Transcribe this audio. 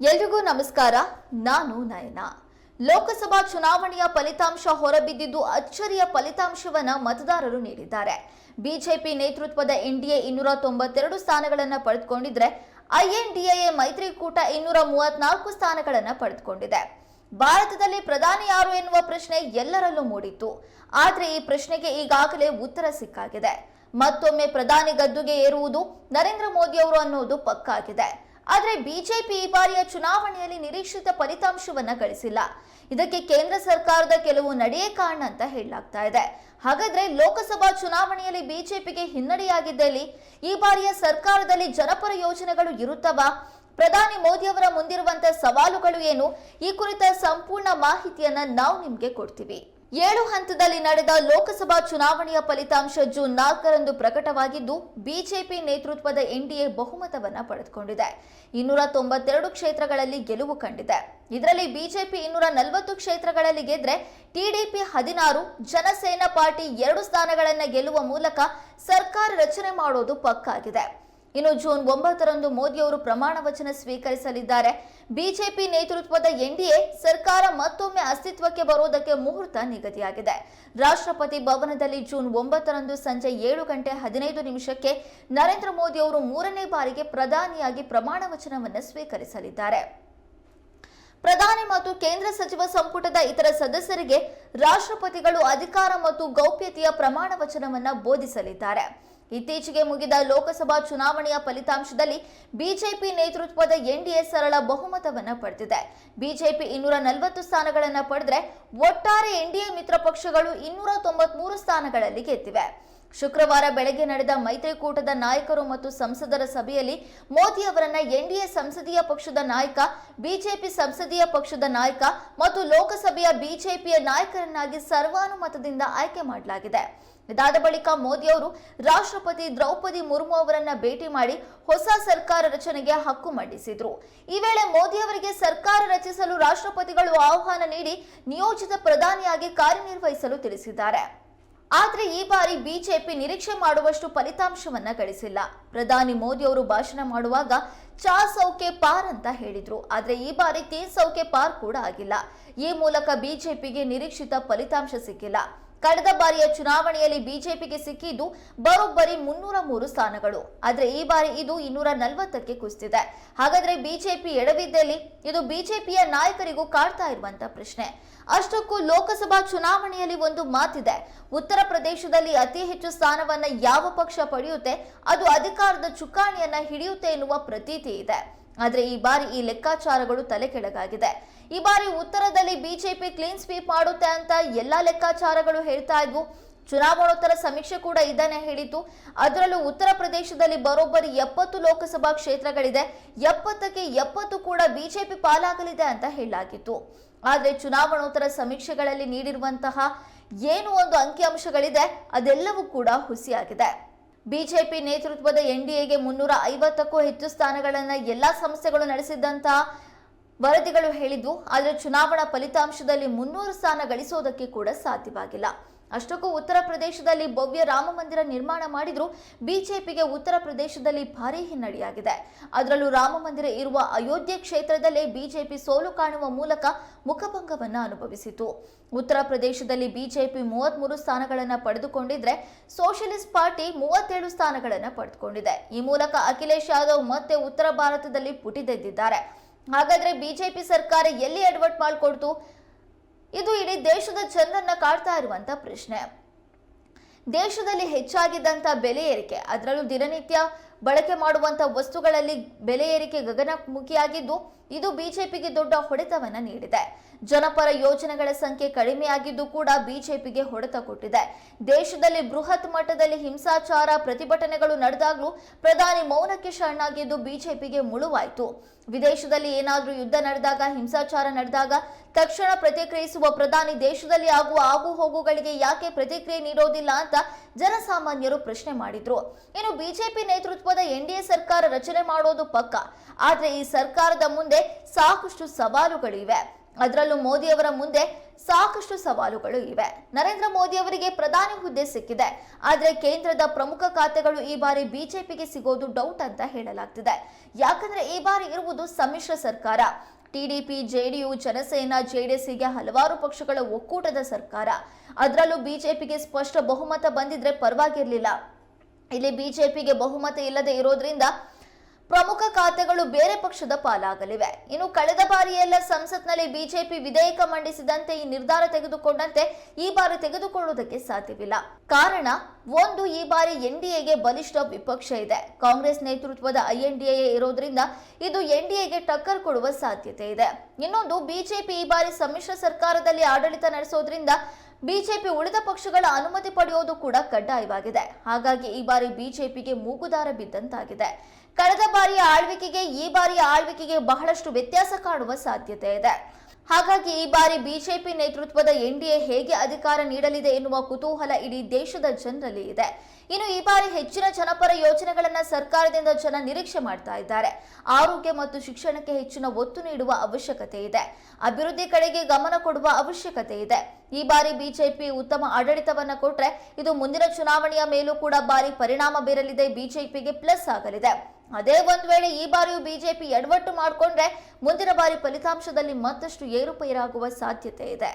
ಎಲ್ರಿಗೂ ನಮಸ್ಕಾರ. ನಾನು ನಯನ. ಲೋಕಸಭಾ ಚುನಾವಣೆಯ ಫಲಿತಾಂಶ ಹೊರಬಿದ್ದಿದ್ದು ಅಚ್ಚರಿಯ ಫಲಿತಾಂಶವನ್ನ ಮತದಾರರು ನೀಡಿದ್ದಾರೆ. ಬಿಜೆಪಿ ನೇತೃತ್ವದ ಎನ್ಡಿಎ ಇನ್ನೂರ ತೊಂಬತ್ತೆರಡು ಸ್ಥಾನಗಳನ್ನು ಪಡೆದುಕೊಂಡಿದ್ರೆ, ಐಎನ್ಡಿಎ ಮೈತ್ರಿಕೂಟ ಇನ್ನೂರ ಮೂವತ್ನಾಲ್ಕು ಸ್ಥಾನಗಳನ್ನು ಪಡೆದುಕೊಂಡಿದೆ. ಭಾರತದಲ್ಲಿ ಪ್ರಧಾನಿ ಯಾರು ಎನ್ನುವ ಪ್ರಶ್ನೆ ಎಲ್ಲರಲ್ಲೂ ಮೂಡಿತ್ತು. ಆದರೆ ಈ ಪ್ರಶ್ನೆಗೆ ಈಗಾಗಲೇ ಉತ್ತರ ಸಿಕ್ಕಾಗಿದೆ. ಮತ್ತೊಮ್ಮೆ ಪ್ರಧಾನಿ ಗದ್ದುಗೆ ಏರುವುದು ನರೇಂದ್ರ ಮೋದಿ ಅವರು ಅನ್ನೋದು ಪಕ್ಕಾಗಿದೆ. ಆದ್ರೆ ಬಿಜೆಪಿ ಈ ಬಾರಿಯ ಚುನಾವಣೆಯಲ್ಲಿ ನಿರೀಕ್ಷಿತ ಫಲಿತಾಂಶವನ್ನ ಗಳಿಸಿಲ್ಲ. ಇದಕ್ಕೆ ಕೇಂದ್ರ ಸರ್ಕಾರದ ಕೆಲವು ನಡೆಯೇ ಕಾರಣ ಅಂತ ಹೇಳಲಾಗ್ತಾ ಇದೆ. ಹಾಗಾದ್ರೆ ಲೋಕಸಭಾ ಚುನಾವಣೆಯಲ್ಲಿ ಬಿಜೆಪಿಗೆ ಹಿನ್ನಡೆಯಾಗಿದ್ದಲ್ಲಿ ಈ ಬಾರಿಯ ಸರ್ಕಾರದಲ್ಲಿ ಜನಪರ ಯೋಜನೆಗಳು ಇರುತ್ತವಾ? ಪ್ರಧಾನಿ ಮೋದಿ ಅವರ ಮುಂದಿರುವಂತಹ ಸವಾಲುಗಳು ಏನು? ಈ ಕುರಿತ ಸಂಪೂರ್ಣ ಮಾಹಿತಿಯನ್ನ ನಾವು ನಿಮ್ಗೆ ಕೊಡ್ತೀವಿ. ಏಳು ಹಂತದಲ್ಲಿ ನಡೆದ ಲೋಕಸಭಾ ಚುನಾವಣೆಯ ಫಲಿತಾಂಶ ಜೂನ್ ನಾಲ್ಕರಂದು ಪ್ರಕಟವಾಗಿದ್ದು, ಬಿಜೆಪಿ ನೇತೃತ್ವದ ಎನ್ಡಿಎ ಬಹುಮತವನ್ನ ಪಡೆದುಕೊಂಡಿದೆ. ಇನ್ನೂರ ತೊಂಬತ್ತೆರಡು ಕ್ಷೇತ್ರಗಳಲ್ಲಿ ಗೆಲುವು ಕಂಡಿದೆ. ಇದರಲ್ಲಿ ಬಿಜೆಪಿ ಇನ್ನೂರ ನಲವತ್ತು ಕ್ಷೇತ್ರಗಳಲ್ಲಿ ಗೆದ್ರೆ, ಟಿಡಿಪಿ ಹದಿನಾರು, ಜನಸೇನಾ ಪಾರ್ಟಿ ಎರಡು ಸ್ಥಾನಗಳನ್ನು ಗೆಲ್ಲುವ ಮೂಲಕ ಸರ್ಕಾರ ರಚನೆ ಮಾಡೋದು ಪಕ್ಕಾಗಿದೆ. ಇನ್ನು ಜೂನ್ ಒಂಬತ್ತರಂದು ಮೋದಿ ಅವರು ಪ್ರಮಾಣ ವಚನ ಸ್ವೀಕರಿಸಲಿದ್ದಾರೆ. ಬಿಜೆಪಿ ನೇತೃತ್ವದ ಎನ್ಡಿಎ ಸರ್ಕಾರ ಮತ್ತೊಮ್ಮೆ ಅಸ್ತಿತ್ವಕ್ಕೆ ಬರುವುದಕ್ಕೆ ಮುಹೂರ್ತ ನಿಗದಿಯಾಗಿದೆ. ರಾಷ್ಟ್ರಪತಿ ಭವನದಲ್ಲಿ ಜೂನ್ ಒಂಬತ್ತರಂದು ಸಂಜೆ ಏಳು ಗಂಟೆ ಹದಿನೈದು ನಿಮಿಷಕ್ಕೆ ನರೇಂದ್ರ ಮೋದಿ ಅವರು ಮೂರನೇ ಬಾರಿಗೆ ಪ್ರಧಾನಿಯಾಗಿ ಪ್ರಮಾಣ ವಚನವನ್ನು ಸ್ವೀಕರಿಸಲಿದ್ದಾರೆ. ಪ್ರಧಾನಿ ಮತ್ತು ಕೇಂದ್ರ ಸಚಿವ ಸಂಪುಟದ ಇತರ ಸದಸ್ಯರಿಗೆ ರಾಷ್ಟ್ರಪತಿಗಳು ಅಧಿಕಾರ ಮತ್ತು ಗೌಪ್ಯತೆಯ ಪ್ರಮಾಣ ವಚನವನ್ನು ಬೋಧಿಸಲಿದ್ದಾರೆ. ಇತ್ತೀಚೆಗೆ ಮುಗಿದ ಲೋಕಸಭಾ ಚುನಾವಣೆಯ ಫಲಿತಾಂಶದಲ್ಲಿ ಬಿಜೆಪಿ ನೇತೃತ್ವದ ಎನ್ಡಿಎ ಸರಳ ಬಹುಮತವನ್ನ ಪಡೆದಿದೆ. ಬಿಜೆಪಿ ಇನ್ನೂರ ನಲವತ್ತು ಸ್ಥಾನಗಳನ್ನು ಪಡೆದ್ರೆ ಒಟ್ಟಾರೆ ಎನ್ಡಿಎ ಮಿತ್ರ ಪಕ್ಷಗಳು ಇನ್ನೂರ ತೊಂಬತ್ಮೂರು ಸ್ಥಾನಗಳಲ್ಲಿ ಗೆದ್ದಿವೆ. ಶುಕ್ರವಾರ ಬೆಳಗ್ಗೆ ನಡೆದ ಮೈತ್ರಿಕೂಟದ ನಾಯಕರು ಮತ್ತು ಸಂಸದರ ಸಭೆಯಲ್ಲಿ ಮೋದಿ ಅವರನ್ನ ಎನ್ಡಿಎ ಸಂಸದೀಯ ಪಕ್ಷದ ನಾಯಕ, ಬಿಜೆಪಿ ಸಂಸದೀಯ ಪಕ್ಷದ ನಾಯಕ ಮತ್ತು ಲೋಕಸಭೆಯ ಬಿಜೆಪಿಯ ನಾಯಕರನ್ನಾಗಿ ಸರ್ವಾನುಮತದಿಂದ ಆಯ್ಕೆ ಮಾಡಲಾಗಿದೆ. ಇದಾದ ಬಳಿಕ ಮೋದಿ ಅವರು ರಾಷ್ಟ್ರಪತಿ ದ್ರೌಪದಿ ಮುರ್ಮು ಅವರನ್ನ ಭೇಟಿ ಮಾಡಿ ಹೊಸ ಸರ್ಕಾರ ರಚನೆಗೆ ಹಕ್ಕು ಮಂಡಿಸಿದ್ರು. ಈ ವೇಳೆ ಮೋದಿ ಅವರಿಗೆ ಸರ್ಕಾರ ರಚಿಸಲು ರಾಷ್ಟ್ರಪತಿಗಳು ಆಹ್ವಾನ ನೀಡಿ ನಿಯೋಜಿತ ಪ್ರಧಾನಿಯಾಗಿ ಕಾರ್ಯನಿರ್ವಹಿಸಲು ತಿಳಿಸಿದ್ದಾರೆ. ಆದ್ರೆ ಈ ಬಾರಿ ಬಿಜೆಪಿ ನಿರೀಕ್ಷೆ ಮಾಡುವಷ್ಟು ಫಲಿತಾಂಶವನ್ನ ಗಳಿಸಿಲ್ಲ. ಪ್ರಧಾನಿ ಮೋದಿ ಅವರು ಭಾಷಣ ಮಾಡುವಾಗ ಚಾ ಸೌಕೆ ಪಾರ್ ಅಂತ ಹೇಳಿದ್ರು. ಆದರೆ ಈ ಬಾರಿ ತೀನ್ ಸೌಕೆ ಪಾರ್ ಕೂಡ ಆಗಿಲ್ಲ. ಈ ಮೂಲಕ ಬಿಜೆಪಿಗೆ ನಿರೀಕ್ಷಿತ ಫಲಿತಾಂಶ ಸಿಕ್ಕಿಲ್ಲ. ಕಳೆದ ಬಾರಿಯ ಚುನಾವಣೆಯಲ್ಲಿ ಬಿಜೆಪಿಗೆ ಸಿಕ್ಕಿದ್ದು ಬರೋಬ್ಬರಿ ಮುನ್ನೂರ ಮೂರು ಸ್ಥಾನಗಳು. ಆದರೆ ಈ ಬಾರಿ ಇದು ಇನ್ನೂರ ನಲವತ್ತಕ್ಕೆ ಕುಸಿದಿದೆ. ಹಾಗಾದ್ರೆ ಬಿಜೆಪಿ ಎಡವಿದ್ದಲ್ಲಿ ಇದು ಬಿಜೆಪಿಯ ನಾಯಕರಿಗೂ ಕಾಡ್ತಾ ಇರುವಂತಹ ಪ್ರಶ್ನೆ. ಅಷ್ಟಕ್ಕೂ ಲೋಕಸಭಾ ಚುನಾವಣೆಯಲ್ಲಿ ಒಂದು ಮಾತಿದೆ. ಉತ್ತರ ಪ್ರದೇಶದಲ್ಲಿ ಅತಿ ಹೆಚ್ಚು ಸ್ಥಾನವನ್ನ ಯಾವ ಪಕ್ಷ ಪಡೆಯುತ್ತೆ? ಅದು ಅಧಿಕಾರದ ಚುಕ್ಕಾಣಿಯನ್ನ ಹಿಡಿಯುತ್ತೆ ಎನ್ನುವ ಪ್ರತೀತಿ ಇದೆ. ಆದ್ರೆ ಈ ಬಾರಿ ಈ ಲೆಕ್ಕಾಚಾರಗಳು ತಲೆ ಕೆಳಗಾಗಿದೆ ಈ ಬಾರಿ ಉತ್ತರದಲ್ಲಿ ಬಿಜೆಪಿ ಕ್ಲೀನ್ ಸ್ವೀಪ್ ಮಾಡುತ್ತೆ ಅಂತ ಎಲ್ಲಾ ಲೆಕ್ಕಾಚಾರಗಳು ಹೇಳ್ತಾ ಇದ್ವು. ಚುನಾವಣೋತ್ತರ ಸಮೀಕ್ಷೆ ಕೂಡ ಇದನ್ನೇ ಹೇಳಿತು ಅದರಲ್ಲೂ ಉತ್ತರ ಪ್ರದೇಶದಲ್ಲಿ ಬರೋಬ್ಬರಿ ಎಪ್ಪತ್ತು ಲೋಕಸಭಾ ಕ್ಷೇತ್ರಗಳಿದೆ. ಎಪ್ಪತ್ತಕ್ಕೆ ಎಪ್ಪತ್ತು ಕೂಡ ಬಿಜೆಪಿ ಪಾಲಾಗಲಿದೆ ಅಂತ ಹೇಳಲಾಗಿತ್ತು. ಆದರೆ ಚುನಾವಣೋತ್ತರ ಸಮೀಕ್ಷೆಗಳಲ್ಲಿ ನೀಡಿರುವಂತಹ ಏನು ಒಂದು ಅಂಕಿಅಂಶಗಳಿದೆ ಅದೆಲ್ಲವೂ ಕೂಡ ಹುಸಿಯಾಗಿದೆ. ಬಿಜೆಪಿ ನೇತೃತ್ವದ ಎನ್ಡಿಎಗೆ ಮುನ್ನೂರ ಐವತ್ತಕ್ಕೂ ಹೆಚ್ಚು ಸ್ಥಾನಗಳನ್ನು ಎಲ್ಲಾ ಸಂಸ್ಥೆಗಳು ನಡೆಸಿದ್ದಂತಹ ವರದಿಗಳು ಹೇಳಿದ್ವು ಆದರೆ ಚುನಾವಣಾ ಫಲಿತಾಂಶದಲ್ಲಿ ಮುನ್ನೂರು ಸ್ಥಾನ ಗಳಿಸೋದಕ್ಕೆ ಕೂಡ ಸಾಧ್ಯವಾಗಿಲ್ಲ. ಅಷ್ಟಕ್ಕೂ ಉತ್ತರ ಪ್ರದೇಶದಲ್ಲಿ ಭವ್ಯ ರಾಮ ಮಂದಿರ ನಿರ್ಮಾಣ ಮಾಡಿದ್ರು, ಬಿಜೆಪಿಗೆ ಉತ್ತರ ಪ್ರದೇಶದಲ್ಲಿ ಭಾರೀ ಹಿನ್ನಡೆಯಾಗಿದೆ. ಅದರಲ್ಲೂ ರಾಮ ಮಂದಿರ ಇರುವ ಅಯೋಧ್ಯೆ ಕ್ಷೇತ್ರದಲ್ಲೇ ಬಿಜೆಪಿ ಸೋಲು ಕಾಣುವ ಮೂಲಕ ಮುಖಭಂಗವನ್ನ ಅನುಭವಿಸಿತು. ಉತ್ತರ ಪ್ರದೇಶದಲ್ಲಿ ಬಿಜೆಪಿ ಮೂವತ್ಮೂರು ಸ್ಥಾನಗಳನ್ನು ಪಡೆದುಕೊಂಡಿದ್ರೆ ಸೋಷಿಯಲಿಸ್ಟ್ ಪಾರ್ಟಿ ಮೂವತ್ತೇಳು ಸ್ಥಾನಗಳನ್ನು ಪಡೆದುಕೊಂಡಿದೆ. ಈ ಮೂಲಕ ಅಖಿಲೇಶ್ ಯಾದವ್ ಮತ್ತೆ ಉತ್ತರ ಭಾರತದಲ್ಲಿ ಪುಟಿದೆದ್ದಿದ್ದಾರೆ. ಹಾಗಾದ್ರೆ ಬಿಜೆಪಿ ಸರ್ಕಾರ ಎಲ್ಲಿ ಅಡ್ವರ್ಟ್ ಮಾಡಿಕೊಡ್ತು? ಇದು ಇಡೀ ದೇಶದ ಜನರನ್ನ ಕಾಡ್ತಾ ಇರುವಂತ ಪ್ರಶ್ನೆ. ದೇಶದಲ್ಲಿ ಹೆಚ್ಚಾಗಿದ್ದಂತ ಬೆಲೆ ಏರಿಕೆ, ಅದರಲ್ಲೂ ದಿನನಿತ್ಯ ಬಳಕೆ ಮಾಡುವಂತ ವಸ್ತುಗಳಲ್ಲಿ ಬೆಲೆ ಏರಿಕೆ ಗಗನಮುಖಿಯಾಗಿದ್ದು, ಇದು ಬಿಜೆಪಿಗೆ ದೊಡ್ಡ ಹೊಡೆತವನ್ನ ನೀಡಿದೆ. ಜನಪರ ಯೋಜನೆಗಳ ಸಂಖ್ಯೆ ಕಡಿಮೆಯಾಗಿದ್ದು ಕೂಡ ಬಿಜೆಪಿಗೆ ಹೊಡೆತ ಕೊಟ್ಟಿದೆ. ದೇಶದಲ್ಲಿ ಬೃಹತ್ ಮಟ್ಟದಲ್ಲಿ ಹಿಂಸಾಚಾರ ಪ್ರತಿಭಟನೆಗಳು ನಡೆದಾಗಲೂ ಪ್ರಧಾನಿ ಮೌನಕ್ಕೆ ಶರಣಾಗಿದ್ದು ಬಿಜೆಪಿಗೆ ಮುಳುವಾಯಿತು. ವಿದೇಶದಲ್ಲಿ ಏನಾದರೂ ಯುದ್ಧ ನಡೆದಾಗ, ಹಿಂಸಾಚಾರ ನಡೆದಾಗ ತಕ್ಷಣ ಪ್ರತಿಕ್ರಿಯಿಸುವ ಪ್ರಧಾನಿ ದೇಶದಲ್ಲಿ ಆಗುವ ಆಗು ಹೋಗುಗಳಿಗೆ ಯಾಕೆ ಪ್ರತಿಕ್ರಿಯೆ ನೀಡೋದಿಲ್ಲ ಅಂತ ಜನಸಾಮಾನ್ಯರು ಪ್ರಶ್ನೆ ಮಾಡಿದ್ರು. ಇನ್ನು ಬಿಜೆಪಿ ನೇತೃತ್ವದ ಎನ್ಡಿಎ ಸರ್ಕಾರ ರಚನೆ ಮಾಡೋದು ಪಕ್ಕ. ಆದರೆ ಈ ಸರ್ಕಾರದ ಮುಂದೆ ಸಾಕಷ್ಟು ಸವಾಲುಗಳಿವೆ. ಅದರಲ್ಲೂ ಮೋದಿಯವರ ಮುಂದೆ ಸಾಕಷ್ಟು ಸವಾಲುಗಳು ಇವೆ. ನರೇಂದ್ರ ಮೋದಿ ಅವರಿಗೆ ಪ್ರಧಾನಿ ಹುದ್ದೆ ಸಿಕ್ಕಿದೆ. ಆದರೆ ಕೇಂದ್ರದ ಪ್ರಮುಖ ಖಾತೆಗಳು ಈ ಬಾರಿ ಬಿಜೆಪಿಗೆ ಸಿಗೋದು ಡೌಟ್ ಅಂತ ಹೇಳಲಾಗ್ತಿದೆ. ಯಾಕಂದ್ರೆ ಈ ಬಾರಿ ಇರುವುದು ಸಮ್ಮಿಶ್ರ ಸರ್ಕಾರ. ಟಿಡಿಪಿ ಜೆಡಿಯು ಜನಸೇನಾ ಜೆಡಿಎಸ್ ಹೀಗೆ ಹಲವಾರು ಪಕ್ಷಗಳ ಒಕ್ಕೂಟದ ಸರ್ಕಾರ. ಅದರಲ್ಲೂ ಬಿಜೆಪಿಗೆ ಸ್ಪಷ್ಟ ಬಹುಮತ ಬಂದಿದ್ರೆ ಪರವಾಗಿರ್ಲಿಲ್ಲ. ಇಲ್ಲಿ ಬಿಜೆಪಿಗೆ ಬಹುಮತ ಇಲ್ಲದೆ ಇರೋದ್ರಿಂದ ಪ್ರಮುಖ ಖಾತೆಗಳು ಬೇರೆ ಪಕ್ಷದ ಪಾಲಾಗಲಿವೆ. ಇನ್ನು ಕಳೆದ ಬಾರಿಯೆಲ್ಲ ಸಂಸತ್ನಲ್ಲಿ ಬಿಜೆಪಿ ವಿಧೇಯಕ ಮಂಡಿಸಿದಂತೆ ಈ ನಿರ್ಧಾರ ತೆಗೆದುಕೊಂಡಂತೆ ಈ ಬಾರಿ ತೆಗೆದುಕೊಳ್ಳುವುದಕ್ಕೆ ಸಾಧ್ಯವಿಲ್ಲ. ಕಾರಣ, ಒಂದು ಈ ಬಾರಿ ಎನ್ಡಿಎಗೆ ಬಲಿಷ್ಠ ವಿಪಕ್ಷ ಇದೆ. ಕಾಂಗ್ರೆಸ್ ನೇತೃತ್ವದ ಐಎನ್ಡಿಎ ಇರೋದ್ರಿಂದ ಇದು ಎನ್ಡಿಎಗೆ ಟಕ್ಕರ್ ಕೊಡುವ ಸಾಧ್ಯತೆ ಇದೆ. ಇನ್ನೊಂದು, ಬಿಜೆಪಿ ಈ ಬಾರಿ ಸಮ್ಮಿಶ್ರ ಸರ್ಕಾರದಲ್ಲಿ ಆಡಳಿತ ನಡೆಸೋದ್ರಿಂದ ಬಿಜೆಪಿ ಉಳಿದ ಪಕ್ಷಗಳ ಅನುಮತಿ ಪಡೆಯೋದು ಕೂಡ ಕಡ್ಡಾಯವಾಗಿದೆ. ಹಾಗಾಗಿ ಈ ಬಾರಿ ಬಿಜೆಪಿಗೆ ಮೂಗುದಾರ ಬಿದ್ದಂತಾಗಿದೆ. ಕಳೆದ ಬಾರಿಯ ಆಳ್ವಿಕೆಗೆ, ಈ ಬಾರಿಯ ಆಳ್ವಿಕೆಗೆ ಬಹಳಷ್ಟು ವ್ಯತ್ಯಾಸ ಕಾಣುವ ಸಾಧ್ಯತೆ ಇದೆ. ಹಾಗಾಗಿ ಈ ಬಾರಿ ಬಿಜೆಪಿ ನೇತೃತ್ವದ ಎನ್ಡಿಎ ಹೇಗೆ ಅಧಿಕಾರ ನೀಡಲಿದೆ ಎನ್ನುವ ಕುತೂಹಲ ಇಡೀ ದೇಶದ ಜನರಲ್ಲಿ ಇದೆ. ಇನ್ನು ಈ ಬಾರಿ ಹೆಚ್ಚಿನ ಜನಪರ ಯೋಜನೆಗಳನ್ನು ಸರ್ಕಾರದಿಂದ ಜನ ನಿರೀಕ್ಷೆ ಮಾಡ್ತಾ ಇದ್ದಾರೆ. ಆರೋಗ್ಯ ಮತ್ತು ಶಿಕ್ಷಣಕ್ಕೆ ಹೆಚ್ಚಿನ ಒತ್ತು ನೀಡುವ ಅವಶ್ಯಕತೆ ಇದೆ. ಅಭಿವೃದ್ಧಿ ಕಡೆಗೆ ಗಮನ ಕೊಡುವ ಅವಶ್ಯಕತೆ ಇದೆ. ಈ ಬಾರಿ ಬಿಜೆಪಿ ಉತ್ತಮ ಆಡಳಿತವನ್ನ ಕೊಟ್ರೆ ಇದು ಮುಂದಿನ ಚುನಾವಣೆಯ ಮೇಲೂ ಕೂಡ ಬಾರಿ ಪರಿಣಾಮ ಬೀರಲಿದೆ ಬಿಜೆಪಿಗೆ ಪ್ಲಸ್ ಆಗಲಿದೆ. ಅದೇ ಒಂದ್ ವೇಳೆ ಈ ಬಾರಿಯೂ ಬಿಜೆಪಿ ಎಡವಟ್ಟು ಮಾಡಿಕೊಂಡ್ರೆ ಮುಂದಿನ ಬಾರಿ ಫಲಿತಾಂಶದಲ್ಲಿ ಮತ್ತಷ್ಟು ಏರುಪೇರಾಗುವ ಸಾಧ್ಯತೆ ಇದೆ.